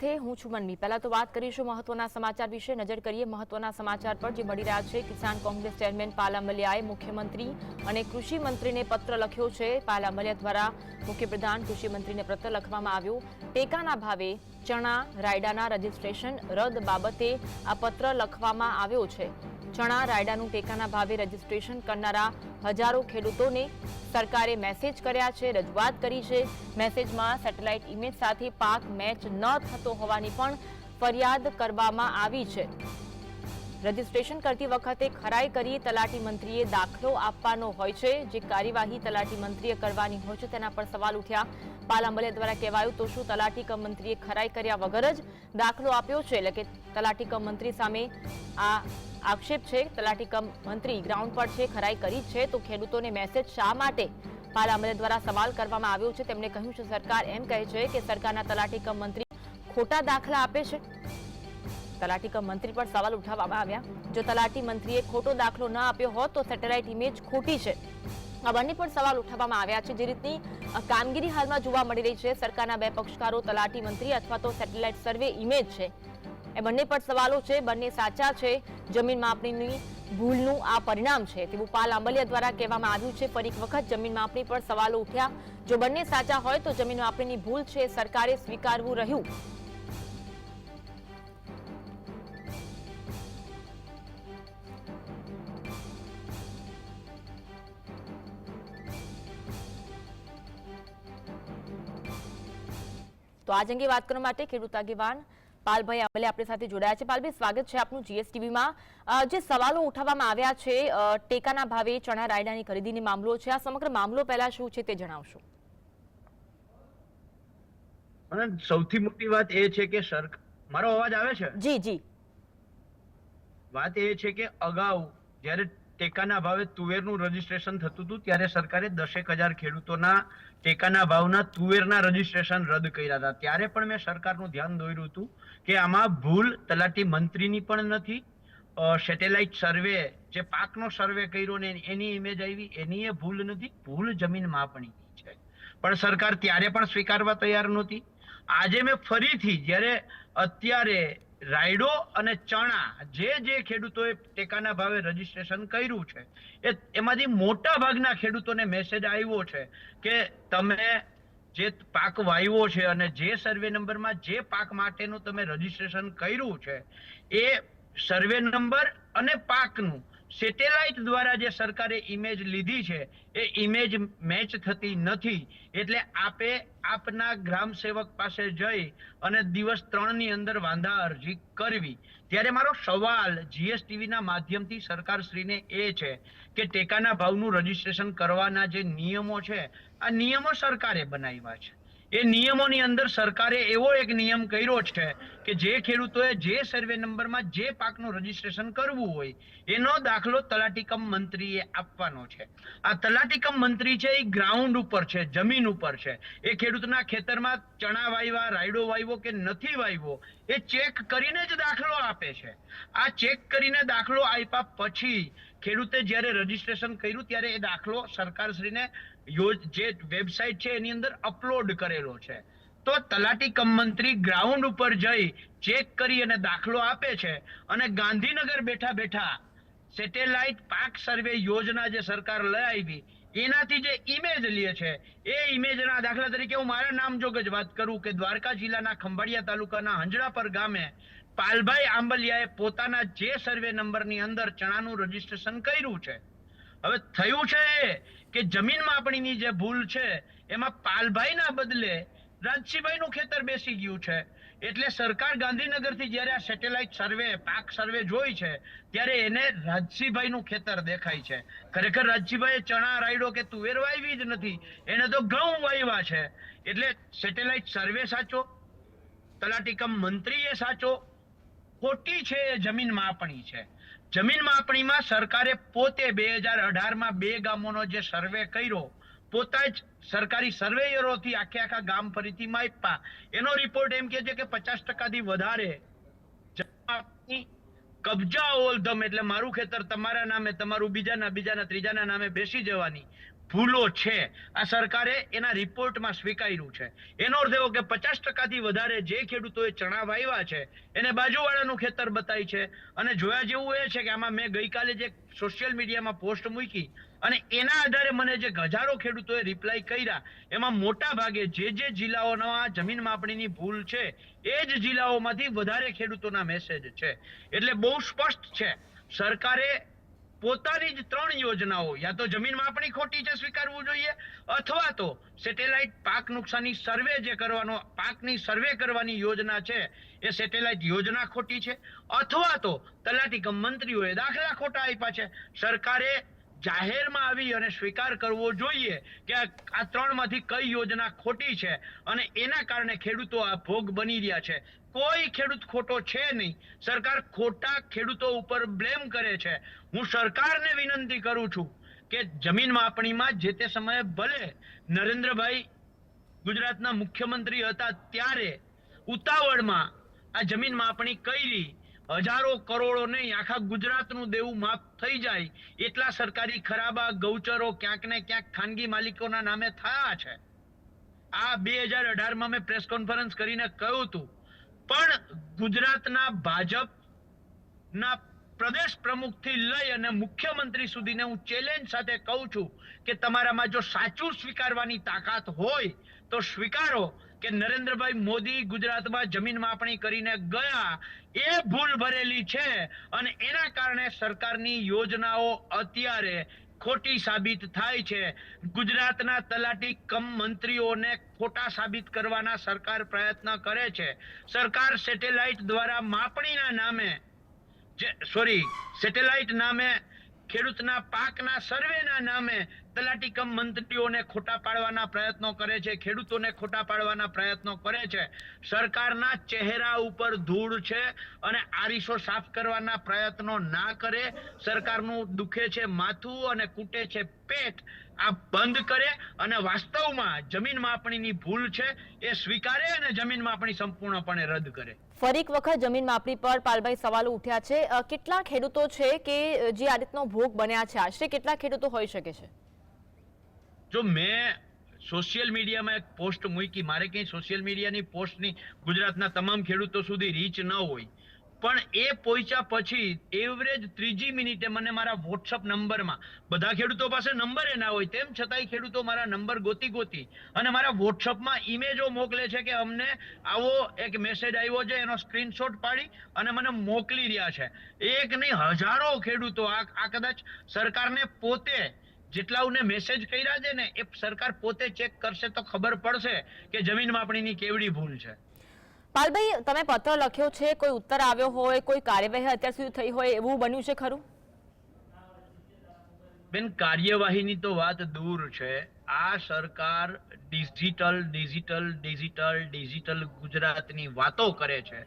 તે હું છું મનમી. પહેલા તો વાત કરીશું મહત્વના સમાચાર વિશે. નજર કરીએ મહત્વના સમાચાર પર જે મળી રહ્યા છે. કિસાન કોંગ્રેસ ચેરમેન પાલામલિયાએ મુખ્યમંત્રી અને કૃષિ મંત્રીને પત્ર લખ્યો છે. પાલામલિયા દ્વારા મુખ્યપ્રધાન કૃષિ મંત્રીને પત્ર લખવામાં આવ્યો. ટેકાના ભાવે ચણા, રાયડાના રજીસ્ટ્રેશન રદ બાબતે આ પત્ર લખવામાં આવ્યો છે. ચણા, રાયડાનું ટેકાના ભાવે રજીસ્ટ્રેશન કરનારા હજારો ખેડૂતોને સરકારે મેસેજ કર્યા છે, રજૂઆત કરી છે. મેસેજમાં સેટેલાઇટ ઇમેજ સાથે પાક મેચ ન થતો હોવાની પણ ફરિયાદ કરવામાં આવી છે. રજીસ્ટ્રેશન કરતી વખતે ખરાઈ કરી તલાટી મંત્રીએ દાખલો આપવાનો હોય છે. જે કાર્યવાહી તલાટી મંત્રીએ કરવાની હોય છે તેના પર સવાલ ઉઠ્યા. પાલામલિયા દ્વારા કહેવાયું તો શું તલાટી કમ મંત્રીએ ખરાઈ કર્યા વગર જ દાખલો આપ્યો છે? એટલે કે તલાટી કમ મંત્રી સામે આ આક્ષેપ છે. તલાટી કમ મંત્રી ગ્રાઉન્ડ પર છે, ખરાઈ કરી છે. તો ખેડૂતોને મેસેજ શા માટે પાલ પાલામલિયા દ્વારા સવાલ કરવામાં આવ્યો છે? તેમણે કહ્યું છે, સરકાર એમ કહે છે કે સરકારના તલાટી કમ મંત્રી ખોટા દાખલા આપે છે. તલાટી કમ મંત્રી પર સવાલ ઉઠાવવામાં આવ્યા. જો તલાટી મંત્રીએ ખોટો દાખલો ન આપ્યો હોત તો સેટેલાઇટ ઇમેજ ખોટી છે. બંને પર સવાલ ઉઠાવવામાં આવ્યા છે. જે રીતની કામગીરી હાલમાં જોવા મળી રહી છે. સરકારના બે પક્ષકારો, તલાટી મંત્રી અથવા તો સેટેલાઇટ સર્વે ઇમેજ છે. એ બંને પર સવાલો છે. બંને સાચા છે. જમીન માપણીની ભૂલનું આ પરિણામ છે. તેવું પાલ આંબલિયા દ્વારા કહેવામાં આવ્યું છે. ફરી એક વખત જમીન માપણી પર સવાલો ઉઠ્યા. જો બંને સાચા હોય તો જમીન માપણીની ભૂલ છે. સરકારે સ્વીકારવું રહ્યું. તો આજ અંગે વાત કરવા માટે ખેડૂત આગેવાન પાલભાઈ આંબલે આપણી સાથે જોડાયા છે. પાલભાઈ સ્વાગત છે આપનું જીએસટીવીમાં જે સવાલો ઉઠાવવામાં આવ્યા છે ટેકાના ભાવે ચણા રાયડાની ખરીદીની મામલો છે. આ સમગ્ર મામલો પહેલા શું છે તે જણાવશો. અને સૌથી મોટી વાત એ છે કે સરકાર મારો અવાજ આવે છે? જી જી. વાત એ છે કે અગાઉ જ્યારે ટેકાના ભાવે તુવેરનું રજીસ્ટ્રેશન થતું હતું, ત્યારે સરકારે દસેક હજાર ખેડૂતોના ટેકાના ભાવના તુવેરના રજીસ્ટ્રેશન રદ કર્યા હતા. ત્યારે પણ મેં સરકારનું ધ્યાન દોર્યું હતું કે આમાં ભૂલ તલાટી મંત્રીની પણ નથી. સેટેલાઇટ સર્વે જે પાકનો સર્વે કર્યો ને એની ઇમેજ આવી, એની એ ભૂલ નથી, ભૂલ જમીન માપણીની છે. પણ સરકાર ત્યારે પણ સ્વીકારવા તૈયાર નહોતી. આજે મેં ફરીથી જ્યારે અત્યારે રાયડો અને ચણા જે જે ખેડૂતોએ ટેકાના ભાવે રજીસ્ટ્રેશન કર્યું છે, એ એમાંથી મોટા ભાગના ખેડૂતોને મેસેજ આવ્યો છે કે તમે જે પાક વાવ્યો છે અને જે સર્વે નંબરમાં જે પાક માટેનું તમે રજીસ્ટ્રેશન કર્યું છે, એ સર્વે નંબર અને પાકનું સેટેલાઇટ દ્વારા જે સરકારે ઇમેજ લીધી છે, એ ઇમેજ મેચ થતી નથી. એટલે આપે આપના ગ્રામ સેવક પાસે જઈ અને દિવસ ત્રણની અંદર વાંધા અરજી કરવી. ત્યારે મારો સવાલ જીએસટીવીના માધ્યમથી સરકારશ્રીને એ છે કે ટેકાના ભાવનું રજીસ્ટ્રેશન કરવાના જે નિયમો છે, આ નિયમો સરકારે બનાવ્યા છે. એ નિયમોની અંદર સરકારે એવો એક નિયમ કર્યો છે કે જે ખેડૂતોએ જે સર્વે નંબરમાં જે પાકનું રજીસ્ટ્રેશન કરવું હોય, એનો દાખલો તલાટીકમ મંત્રીએ આપવાનો છે. આ તલાટીકમ મંત્રી છે, એ ગ્રાઉન્ડ ઉપર છે, જમીન ઉપર છે. એ ખેડૂતના ખેતરમાં ચણા વાવ્યા રાયડો વાવ્યો કે નથી વાવ્યો એ ચેક કરીને જ દાખલો આપે છે. આ ચેક કરીને દાખલો આપ્યા પછી ખેડૂતે જ્યારે રજીસ્ટ્રેશન કર્યું ત્યારે એ દાખલો સરકારશ્રીને જે વેબસાઇટ છે એની અંદર અપલોડ કરેલો છે. તો તલાટી કમ ગ્રાઉન્ડ ઉપર જઈ ચેક કરી અને દાખલો આપે છે અને ગાંધીનગર બેઠા બેઠા સેટેલાઇટ પાક સર્વે યોજના જે સરકાર લઈ આવી, એનાથી જે ઇમેજ લે છે, એ ઇમેજના દાખલા તરીકે હું મારા નામ જોગ જ વાત કરું કે દ્વારકા જિલ્લાના ખંભાળિયા તાલુકાના હંજડાપર ગામે પાલભાઈ આંબલિયાએ પોતાના જે સર્વે નંબરની અંદર ચણાનું રજીસ્ટ્રેશન કર્યું છે, હવે થયું છે કે જમીન માપણીની જે ભૂલ છે, એમાં પાલભાઈના બદલે રાજસીભાઈનું ખેતર બેસી ગયું છે. એટલે સરકાર ગાંધીનગરથી જ્યારે આ સેટેલાઇટ સર્વે, પાક સર્વે જોઈ છે, ત્યારે એને રાજસીભાઈનું ખેતર દેખાય છે. ખરેખર રાજસીભાઈએ ચણા, રાયડો કે તુવેર વાવી જ નથી, એને તો ઘઉં વાવ્યા છે. એટલે સેટેલાઇટ સર્વે સાચો, તલાટીકમ મંત્રી એ સાચો ખોટી છે એ જમીન માપણી છે. જમીન માપણીમાં સરકારે પોતે બે હજાર અઢારમાં બે ગામોનો જે સર્વે કર્યો પોતા જ સરકારી સર્વેયરોથી આખે આખા ગામ ફરીથી માપ્યા. એનો રિપોર્ટ એમ કે છે કે પચાસ ટકાથી વધારે કબજા ઓલધમ એટલે મારું ખેતર તમારા નામે, તમારું બીજાના બીજાના, ત્રીજાના નામે બેસી જવાની ભૂલો છે. આ સરકારે એના રિપોર્ટમાં સ્વીકાર્યું છે. એનો અર્થ એવો કે પચાસ ટકાથી વધારે જે ખેડૂતોએ ચણા વાવ્યા છે, એને બાજુવાળાનું ખેતર બતાય છે. અને જોયા જેવું એ છે કે આમાં મેં ગઈકાલે જે સોશિયલ મીડિયામાં પોસ્ટ મૂકી અને એના આધારે મને જે હજારો ખેડૂતોએ રિપ્લાય કર્યા, એમાં મોટા ભાગે જે જે જિલ્લાઓના જમીન માપણીની ભૂલ છે, એ જ જિલ્લાઓમાંથી વધારે ખેડૂતોના મેસેજ છે. એટલે બહુ સ્પષ્ટ છે, સરકારે પોતાની જ ત્રણ યોજનાઓ, યા તો જમીન માપણી ખોટી છે, સ્વીકારવું જોઈએ, અથવા તો સેટેલાઇટ પાક નુકસાની સર્વે જે કરવાનો, પાકની સર્વે કરવાની યોજના છે, એ સેટેલાઇટ યોજના ખોટી છે, અથવા તો તલાટી કમ મંત્રીઓએ દાખલા ખોટા આપ્યા છે. સરકારે જાહેરમાં આવી અને સ્વીકાર કરવો જોઈએ કે આ ત્રણમાંથી કઈ યોજના ખોટી છે અને એના કારણે ખેડૂતો આ ભોગ બની રહ્યા છે. કોઈ ખેડૂત ખોટો છે નહીં. સરકાર ખોટા ખેડૂતો ઉપર બ્લેમ કરે છે. હું સરકારને વિનંતી કરું છું કે જમીન માપણીમાં જે તે સમયે ભલે નરેન્દ્રભાઈ ગુજરાતના મુખ્યમંત્રી હતા ત્યારે ઉતાવળમાં આ જમીન માપણી કરી હજારો કરોડો નહીં, આખા ગુજરાતનું દેવું માફ થઈ જાય, એટલા સરકારી ખરાબા ગૌચરો ક્યાંક ને ક્યાંક ખાનગી માલિકોના નામે થયા છે. આ બે હજાર અઢારમાં મેં પ્રેસ કોન્ફરન્સ કરીને કહ્યું હતું, પણ ગુજરાતના ભાજપના પ્રદેશ પ્રમુખથી લઈ અને મુખ્યમંત્રી સુધીને હું ચેલેન્જ સાથે કહું છું કે તમારામાં જો સાચું સ્વીકારવાની તાકાત હોય, તો સ્વીકારો કે નરેન્દ્રભાઈ મોદી ગુજરાતમાં જમીન માપણી કરીને ગયા એ ભૂલ ભરેલી છે અને એના કારણે સરકારની યોજનાઓ અત્યારે ખોટી સાબિત થાય છે. ગુજરાતના તલાટી કમ મંત્રીઓને ખોટા સાબિત કરવાના સરકાર પ્રયત્ન કરે છે. સરકાર સેટેલાઇટ દ્વારા માપણીના નામે સોરી, સેટેલાઇટ નામે ખેડૂતના પાકના સર્વેના નામે તલાટી કમ મંત્રીઓને ખોટા પાડવાના પ્રયત્નો કરે છે, ખેડૂતોને ખોટા પાડવાના પ્રયત્નો કરે છે. સરકારના ચહેરા ઉપર ધૂળ છે અને આરીસો સાફ કરવાના પ્રયત્નો ના કરે. સરકારનું દુખે છે માથું અને કૂટે છે પેટ. આ બંધ કરે અને વાસ્તવમાં જમીન માપણીની ભૂલ છે એ સ્વીકારે અને જમીન માપણી સંપૂર્ણપણે રદ કરે. ફરી એક વખત જમીન માપણી પર પાલભાઈ સવાલો ઉઠ્યા છે. કેટલા ખેડૂતો છે કે જે આ રીતનો ભોગ બન્યા છે આશરે કેટલા ખેડૂતો હોઈ શકે છે? જો મેં સોશિયલ મીડિયામાં એક પોસ્ટ મૂકી મારે કંઈ સોશિયલ મીડિયાની પોસ્ટની ગુજરાતના તમામ ખેડૂતો સુધી રીચ ન હોય પણ એ પહોંચ્યા પછી એવરેજ ત્રીજી મિનિટે મને મારા વોટ્સઅપ નંબરમાં, બધા ખેડૂતો પાસે નંબર એ ના હોય, તેમ છતાંય ખેડૂતો મારા નંબર ગોતી ગોતી અને મારા વોટ્સઅપમાં ઇમેજો મોકલે છે કે અમને આવો એક મેસેજ આવ્યો છે, એનો સ્ક્રીનશોટ પાડી અને મને મોકલી રહ્યા છે. એક નહીં, હજારો ખેડૂતો આ આ કદાચ સરકારને પોતે જેટલાઓને મેસેજ કર્યા છે ને, એ સરકાર પોતે ચેક કરશે તો ખબર પડશે કે જમીન માપણીની કેવડી ભૂલ છે. પાલભાઈ, તમે પત્ર લખ્યો છે, કોઈ ઉત્તર આવ્યો હોય, કોઈ કાર્યવાહી અત્યાર સુધી થઈ હોય, એવું બન્યું છે ખરું? બેન, કાર્યવાહીની તો વાત દૂર છે. આ સરકાર ડિજિટલ ડિજિટલ ડિજિટલ ડિજિટલ ગુજરાતની વાતો કરે છે.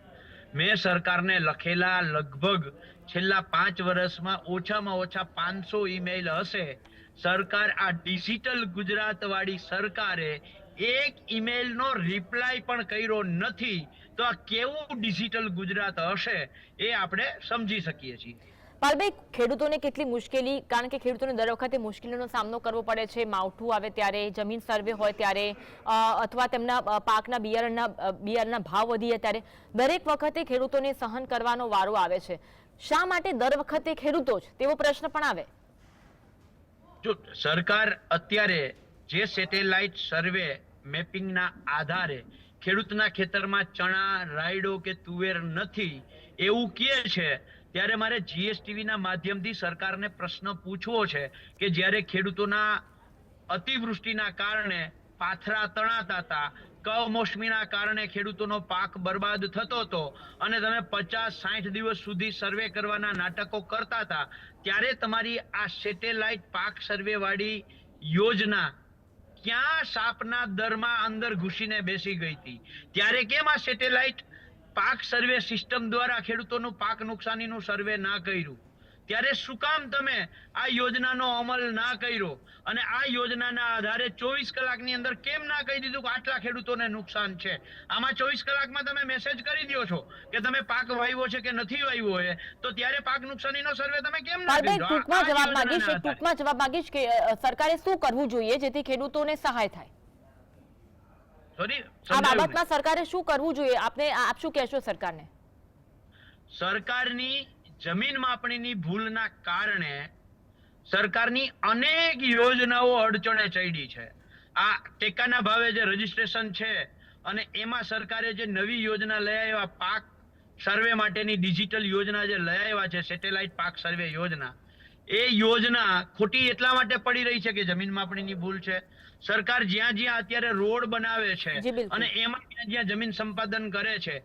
મેં સરકારને લખેલા લગભગ છેલ્લા પાંચ વર્ષમાં ઓછામાં ઓછા પાંચસો ઈમેલ હશે. સરકાર આ ડિજિટલ ગુજરાત વાળી સરકારે એક ઈમેલનો રિપ્લાય પણ કર્યો નથી તો આ કેવું ડિજિટલ ગુજરાત હશે એ આપણે સમજી શકીએ છીએ. પાલભાઈ ખેડૂતોને કેટલી મુશ્કેલી કારણ કે ખેડૂતોને દર વખતે મુશ્કેલીનો સામનો કરવો પડે છે. માવઠું આવે ત્યારે જમીન સર્વે હોય ત્યારે અથવા તેમના પાકના બિયારણના બિયારણના ભાવ વધી જાય ત્યારે દરેક વખતે ખેડૂતોને સહન કરવાનો વારો આવે છે. શા માટે દર વખતે ખેડૂતો જ? તેવો પ્રશ્ન પણ આવે. જો સરકાર અત્યારે જે સેટેલાઇટ સર્વે મેપિંગના આધારે ખેડૂતના ખેતરમાં ચણા, રાયડો કે તુવેર નથી, એવું કહે છે. ત્યારે મારે જીએસટીવીના માધ્યમથી સરકારને પ્રશ્ન પૂછવો છે કે જ્યારે ખેડૂતોના અતિવૃષ્ટિના કારણે પાથરા તણાતા હતા, કમોસમીના કારણે ખેડૂતોનો પાક બરબાદ થતો હતો અને તમે પચાસ, સાઠ દિવસ સુધી સર્વે કરવાના નાટકો કરતા હતા, ત્યારે તમારી આ સેટેલાઇટ પાક સર્વેવાળી યોજના ક્યાં સાપના દરમાં અંદર ઘૂસીને બેસી ગઈ હતી. ત્યારે કેમ આ સેટેલાઇટ? પાક સર્વે સિસ્ટમ દ્વારા ખેડૂતોનું પાક નુકસાનીનું સર્વે ના કર્યું. ત્યારે શું કામ તમે આ યોજનાનો અમલ ના કર્યો? અને આ યોજનાના આધારે ચોવીસ કલાકની અંદર કેમ ના કહી દીધું કે આટલા ખેડૂતોને નુકસાન છે? આમાં ચોવીસ કલાકમાં તમે મેસેજ કરી દો છો કે તમે પાક વાવ્યો છે કે નથી વાવ્યો હોય તો ત્યારે પાક નુકસાનીનો સર્વે તમે કેમ ના કર્યો? ટૂંકમાં જવાબ માંગીશ ટૂંકમાં જવાબ માંગીશ કે સરકારે શું કરવું જોઈએ જેથી ખેડૂતોને સહાય થાય? સોરી આ બાબતમાં સરકારે શું કરવું જોઈએ? આપને આપ શું કહેશો સરકારને? સરકારની જમીન માપણીની ભૂલના કારણે સરકારની અનેક યોજનાઓ અડચણે ચડી છે. આ ટેકાના ભાવે જે રજીસ્ટ્રેશન છે અને એમાં સરકારે જે નવી યોજના લઈ આવ્યા પાક સર્વે માટેની ડિજિટલ યોજના જે લઈ આવ્યા છે સેટેલાઇટ પાક સર્વે યોજના એ યોજના ખોટી એટલા માટે પડી રહી છે કે જમીન માપણીની ભૂલ છે. સરકાર જ્યાં જ્યાં અત્યારે રોડ બનાવે છે અને એમાં જ્યાં જ્યાં જમીન સંપાદન કરે છે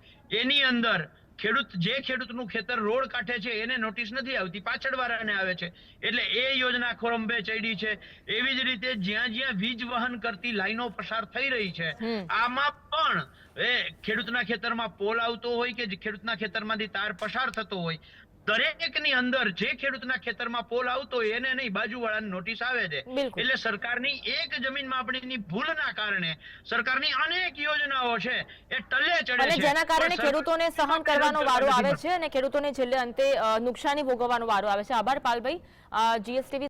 એની અંદર ખેડૂત જે ખેડૂતનું ખેતર રોડ કાંઠે છે એને નોટિસ નથી આવતી. પાછળવાળાને આવે છે. એટલે એ યોજના ખોરંભે ચડી છે. એવી જ રીતે જ્યાં જ્યાં વીજ વહન કરતી લાઈનો પસાર થઈ રહી છે આમાં પણ એ ખેડૂતના ખેતરમાં પોલ આવતો હોય કે ખેડૂતના ખેતરમાંથી તાર પસાર થતો હોય દરેકની અંદર જે ખેડૂતના ખેતરમાં પોલ આવતો એને નહીં બાજુવાળાને નોટિસ આવે છે. એટલે સરકારની એક જમીન માપણીની ભૂલના કારણે સરકારની અનેક યોજનાઓ છે એ ટલે ચડે છે. જેના કારણે ખેડૂતોને સહન કરવાનો વારો આવે છે અને ખેડૂતોને છેલ્લે અંતે નુકસાની ભોગવવાનો વારો આવે છે. આભાર પાલભાઈ. જીએસટીવી